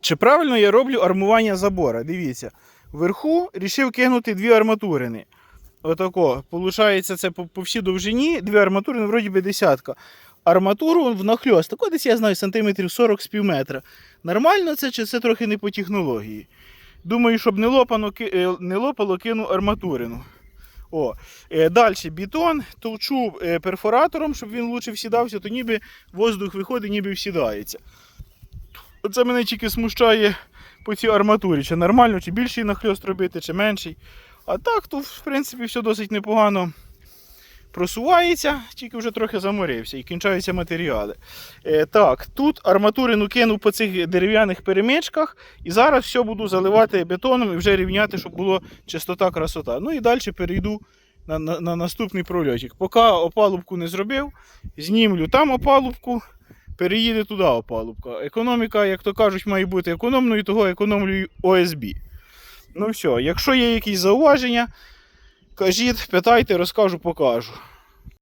Чи правильно я роблю армування забора? Дивіться. Вверху рішив кинути дві арматурини. Отако. Получається, це по, по всій довжині, дві арматурини, вроді би десятка. Арматуру внахльост, тако десь я знаю, сантиметрів 40 з пів метра. Нормально це чи це трохи не по технології? Думаю, щоб не, лопано, е, не лопало, кину арматурину. О, е, далі бетон товчу е, перфоратором, щоб він лучше всідався, то ніби воздух виходить, ніби всідається. Оце мене тільки смущає по цій арматурі, чи нормально, чи більший нахльост робити, чи менший. А так, то в принципі все досить непогано просувається, тільки вже трохи заморився і кінчаються матеріали. Е, так, тут арматурину кинув по цих дерев'яних перемичках, і зараз все буду заливати бетоном і вже рівняти, щоб було чистота, красота. Ну і далі перейду на, на, на наступний прольотик. Поки опалубку не зробив, знімлю там опалубку, переїде туди опалубка. Економіка, як то кажуть, має бути економною, того економлюю ОСБ. Ну все, якщо є якісь зауваження, кажіть, питайте, розкажу, покажу.